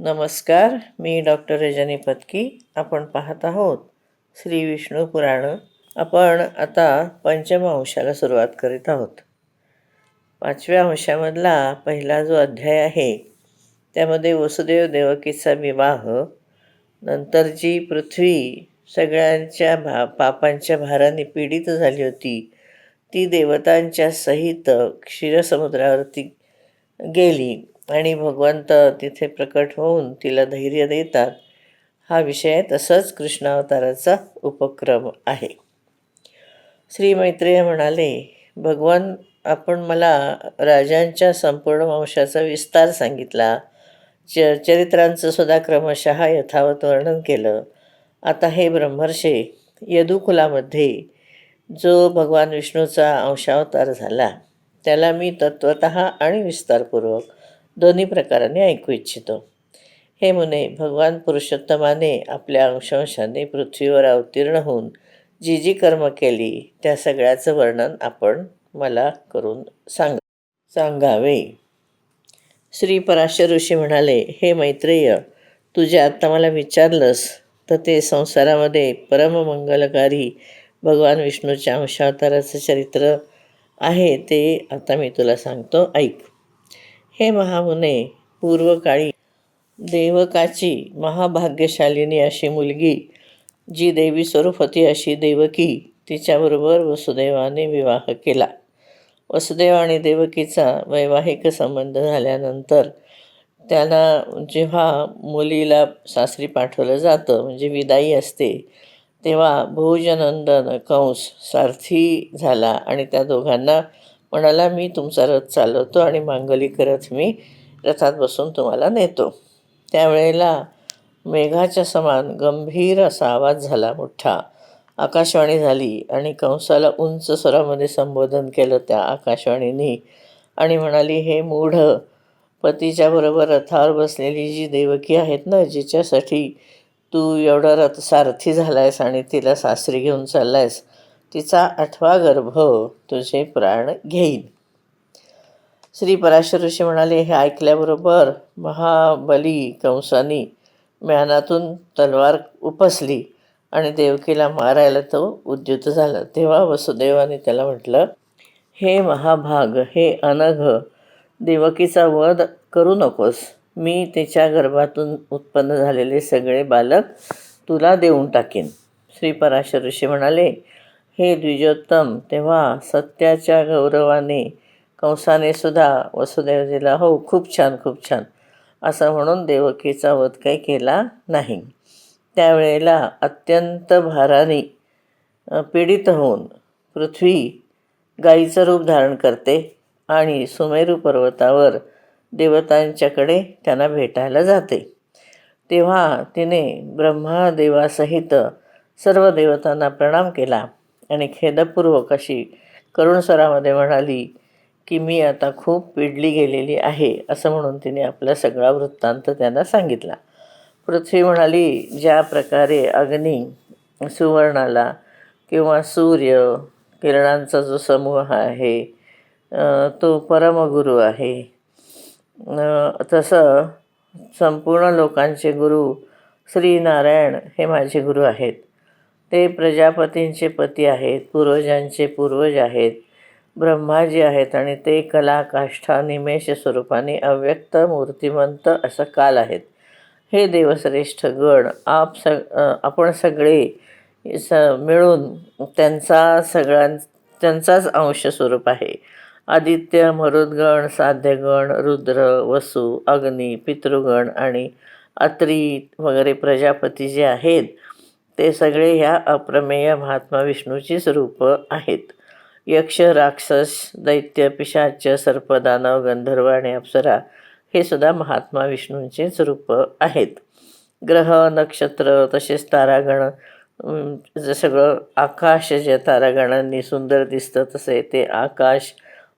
नमस्कार मी डॉक्टर रजनी पत्की. आपण पाहत आहोत श्री विष्णू पुराण. आपण आता पंचम अंशाला सुरुवात करीत आहोत. पाचव्या अंशामधला पहिला जो अध्याय आहे त्यामध्ये वसुदेव देवकीचा विवाह नंतर जी पृथ्वी सगळ्यांच्या भा पापांच्या भाराने पीडित झाली होती. ती देवतांच्या सहित क्षीरसमुद्रावरती गेली. आणि भगवंत तिथे प्रकट होऊन तिला धैर्य देतात. हा विषय तसंच कृष्णावताराचा उपक्रम आहे. श्री मैत्रेय म्हणाले भगवान आपण मला राजांच्या संपूर्ण वंशाचा विस्तार सांगितला. च चरित्रांचं सुद्धा क्रमशः यथावत वर्णन केलं. आता हे ब्रह्मर्षे यदुकुलामध्ये जो भगवान विष्णूचा अंशावतार झाला त्याला मी तत्वत आणि विस्तारपूर्वक दोन्ही प्रकाराने ऐकू इच्छितो. हे मुने भगवान पुरुषोत्तमाने आपल्या अंशांशाने पृथ्वीवर अवतीर्ण होऊन जी जी कर्म केली त्या सगळ्याचं वर्णन आपण मला करून सांग सांगावे. श्री पराशर ऋषी म्हणाले हे मैत्रेय तुझे आत्ता मला विचारलंस तर ते संसारामध्ये परममंगलकारी भगवान विष्णूच्या अंशावताराचं चरित्र आहे ते आता मी तुला सांगतो. ऐक. हे महामुने पूर्वकाळी देवकाची महाभाग्यशालिनी अशी मुलगी जी देवी स्वरूप होती अशी देवकी तिच्याबरोबर वसुदेवाने विवाह केला. वसुदेव आणि देवकीचा वैवाहिक संबंध झाल्यानंतर त्याला जेव्हा मुलीला सासरी पाठवलं जातं म्हणजे विदाई असते तेव्हा भोजनंदन कंस सारथी झाला आणि त्या दोघांना म्हणाला मी तुमचा रथ चालवतो आणि मांगलिक रथ मी रथात बसून तुम्हाला नेतो. त्यावेळेला मेघाच्या समान गंभीर असा आवाज झाला मोठा. आकाशवाणी झाली आणि कंसाला उंच स्वरामध्ये संबोधन केलं त्या आकाशवाणीनी. आणि म्हणाली हे मूढ पतीच्या बरोबर रथावर बसलेली जी देवकी आहेत ना जिच्यासाठी तू एवढा रथ सारथी झाला आहेस आणि तिला सासरी घेऊन चालला आहेस तिचा आठवा गर्भ तुझे प्राण घेईन. श्री पराशर ऋषी म्हणाले हे ऐकल्याबरोबर महाबली कंसानी म्यानातून तलवार उपसली आणि देवकीला मारायला तो उद्युत झाला. तेव्हा वसुदेवाने त्याला म्हटलं हे महाभाग हे अनघ देवकीचा वध करू नकोस. मी तिच्या गर्भातून उत्पन्न झालेले सगळे बालक तुला देऊन टाकेन. श्री पराशर ऋषी म्हणाले हे द्विजोत्तम तेव्हा सत्याच्या गौरवाने कंसाने सुद्धा वसुदेवजीला हो खूप छान खूप छान. असं म्हणून देवकीचा वध काही केला नाही. त्यावेळेला अत्यंत भाराने पीडित होऊन पृथ्वी गाईचं रूप धारण करते आणि सुमेरू पर्वतावर देवतांच्याकडे त्यांना भेटायला जाते. तेव्हा तिने ब्रह्मादेवासहित सर्व देवतांना प्रणाम केला. आणि खेदपूर्वक अशी करुण स्वरामध्ये म्हणाली की मी आता खूप पिडली गेलेली आहे असं म्हणून तिने आपला सगळा वृत्तांत त्यांना सांगितला. पृथ्वी म्हणाली ज्या प्रकारे अग्नी सुवर्णाला किंवा सूर्य किरणांचा जो समूह आहे तो परमगुरू आहे. तसं संपूर्ण लोकांचे गुरु श्रीनारायण हे माझे गुरु आहेत. ते प्रजापतींचे पती आहेत पूर्वजांचे पूर्वज आहेत ब्रह्माजी आहेत आणि ते कला काष्ठा निमेष स्वरूपाने अव्यक्त मूर्तिमंत असं काल आहेत. हे देवश्रेष्ठ गण आप सग आपण सगळे स मिळून त्यांचा सगळ्यां त्यांचाच अंश स्वरूप आहे. आदित्य मरुदगण साध्यगण रुद्र वसु अग्नी पितृगण आणि अत्री वगैरे प्रजापती जे आहेत ते सगळे ह्या अप्रमेय महात्मा विष्णूचीच रूपं आहेत. यक्ष राक्षस दैत्य पिशाच सर्पदानव गंधर्व आणि अप्सरा हे सुद्धा महात्मा विष्णूंचेच रूपं आहेत. ग्रह नक्षत्र तसेच तारागण सगळं आकाश जे तारागणांनी सुंदर दिसतं तसे ते आकाश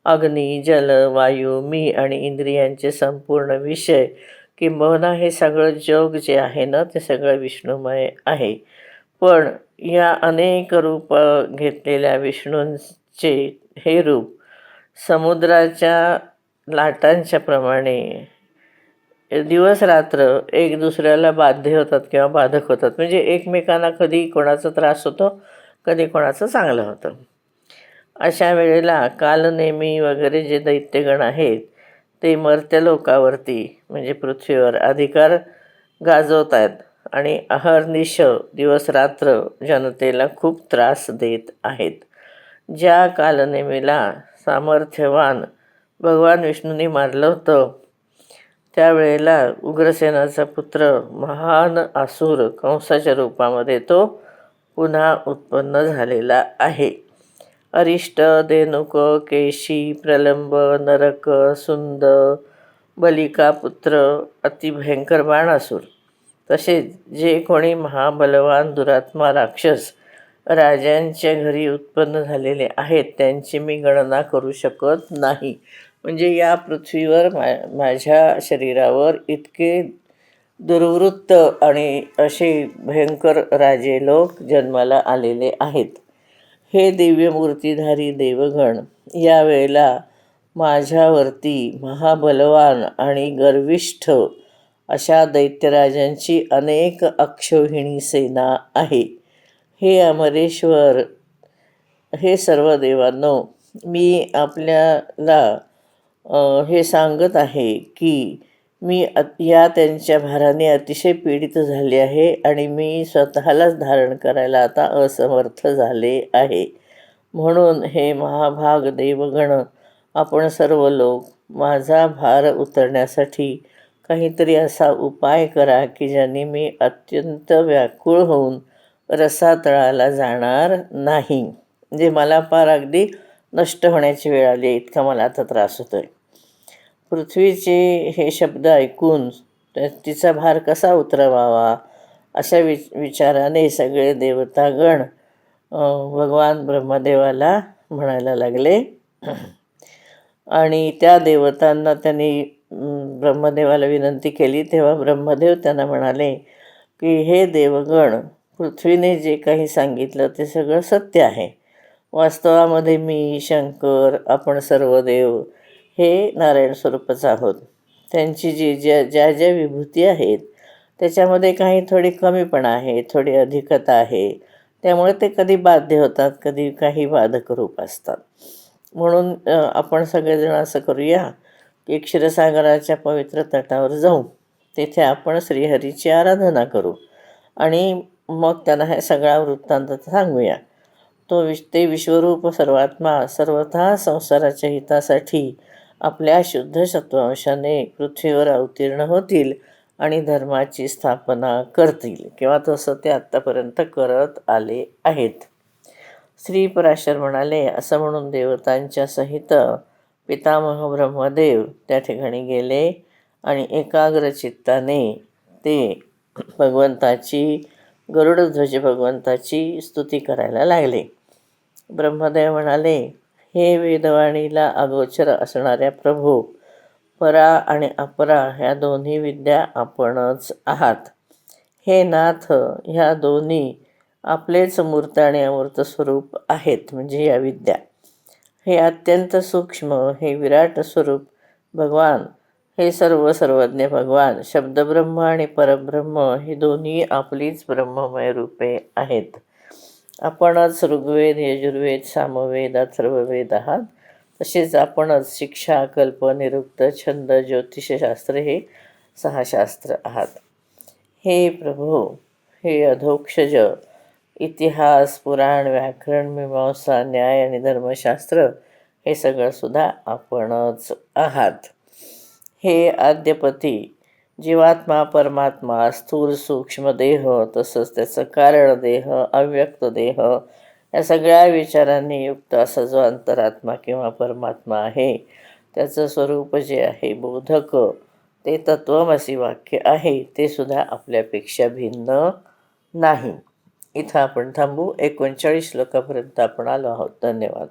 अग्नी जल वायू मी आणि इंद्रियांचे संपूर्ण विषय किंबहुना हे सगळं जग जे आहे ना ते सगळं विष्णुमय आहे. पण या अनेक रूप घेतलेल्या विष्णूंचे हे रूप समुद्राच्या लाटांच्या प्रमाणे दिवस रात्र एक दुसऱ्याला बाध्य होतात किंवा बाधक होतात. म्हणजे एकमेकांना कधी कोणाचा त्रास होतो कधी कोणाचं चांगलं होतं. अशा वेळेला कालनेमी वगैरे जे दैत्यगण आहेत ते मर्त्य लोकावरती म्हणजे पृथ्वीवर अधिकार गाजवत आहेत आणि अहर्निश दिवस रात्र जनतेला खूप त्रास देत आहेत. ज्या कालनेमीला सामर्थ्यवान भगवान विष्णूंनी मारलं होतं त्यावेळेला उग्रसेनाचा पुत्र महान आसूर कंसाच्या रूपामध्ये तो पुन्हा उत्पन्न झालेला आहे. अरिष्ट देनुक केशी प्रलंब नरक सुंद बलिका पुत्र अतिभयंकर बाणासूर तसेच जे कोणी महाबलवान दुरात्मा राक्षस राजांच्या घरी उत्पन्न झालेले आहेत त्यांची मी गणना करू शकत नाही. म्हणजे या पृथ्वीवर मा माझ्या शरीरावर इतके दुर्वृत्त आणि असे भयंकर राजे लोक जन्माला आलेले आहेत. हे दिव्यमूर्तीधारी देवगण यावेळेला माझ्यावरती महाबलवान आणि गर्विष्ठ अशा दैत्यराजांची अनेक अक्षौहिणी सेना आहे. हे अमरेश्वर हे सर्व देवांनो मी आपल्याला हे सांगत आहे की मी या त्यांच्या भाराने अतिशय पीडित झाले आहे आणि मी स्वतःलाच धारण करायला आता असमर्थ झाले आहे. म्हणून हे महाभाग देवगण आपण सर्व लोक माझा भार उतरण्यासाठी काहीतरी असा उपाय करा की ज्याने मी अत्यंत व्याकुळ होऊन रसातळाला जाणार नाही. म्हणजे मला फार अगदी नष्ट होण्याची वेळ आली इतका मला आता त्रास होतो आहे पृथ्वीचे हे शब्द ऐकून तिचा भार कसा उतरवावा अशा वि विचाराने सगळे देवतागण भगवान ब्रह्मदेवाला म्हणायला लागले. आणि त्या देवतांना त्यांनी ब्रह्मदेवाला विनंती केली. तेव्हा ब्रह्मदेव त्यांना म्हणाले की हे देवगण पृथ्वीने जे काही सांगितलं ते सगळं सत्य आहे. वास्तवामध्ये मी शंकर आपण सर्व देव हे नारायण स्वरूपच आहोत. त्यांची जी ज्या ज्या ज्या विभूती आहेत त्याच्यामध्ये काही थोडी कमीपणा आहे थोडी अधिकता आहे. त्यामुळे ते कधी बाध्य होतात कधी काही बाधक रूप असतात. म्हणून आपण सगळेजण असं करूया. की क्षीरसागराच्या पवित्र तटावर जाऊ तेथे आपण श्रीहरीची आराधना करू. आणि मग त्यांना ह्या सगळा वृत्तांत सांगूया. तो विश ते विश्वरूप सर्वात्मा सर्वथा संसाराच्या हितासाठी आपल्या शुद्ध सत्वांशाने पृथ्वीवर अवतीर्ण होतील आणि धर्माची स्थापना करतील किंवा तसं ते आत्तापर्यंत करत आले आहेत. श्री पराशर म्हणाले असं म्हणून देवतांच्या सहित पितामह ब्रह्मदेव त्या ठिकाणी गेले आणि एकाग्र चित्ताने ते भगवंताची गरुडध्वज भगवंताची स्तुती करायला लागले. ब्रह्मदेव म्हणाले हे वेदवाणीला अगोचर असणाऱ्या प्रभू परा आणि अपरा ह्या दोन्ही विद्या आपणच आहात. हे नाथ ह्या दोन्ही आपलेच मूर्त आणि अमूर्त स्वरूप आहेत म्हणजे या विद्या. हे अत्यंत सूक्ष्म हे विराट स्वरूप भगवान हे सर्व सर्वज्ञ भगवान शब्दब्रह्म आणि परब्रह्म हे दोन्ही आपलीच ब्रह्ममय रूपे आहेत. आपणच ऋग्वेद यजुर्वेद सामवेद अथर्ववेद आहात. तसेच आपणच शिक्षा कल्प निरुक्त छंद ज्योतिषशास्त्र हे सहा शास्त्र आहात. हे प्रभू हे अधोक्षज इतिहास पुराण व्याकरण मीमांसा न्याय आणि धर्मशास्त्र हे सगळंसुद्धा आपणच आहात. हे आद्यपती जीवात्मा परमात्मा स्थूल सूक्ष्म देह तसंच त्याचं कारण देह अव्यक्त देह या सगळ्या विचारांनी युक्त असा जो अंतरात्मा किंवा परमात्मा आहे त्याचं स्वरूप जे आहे बोधक ते तत्वमसी वाक्य आहे ते सुद्धा आपल्यापेक्षा भिन्न नाही. इथं आपण थांबू. एकोणचाळीस श्लोकापर्यंत आपण आलो आहोत. धन्यवाद.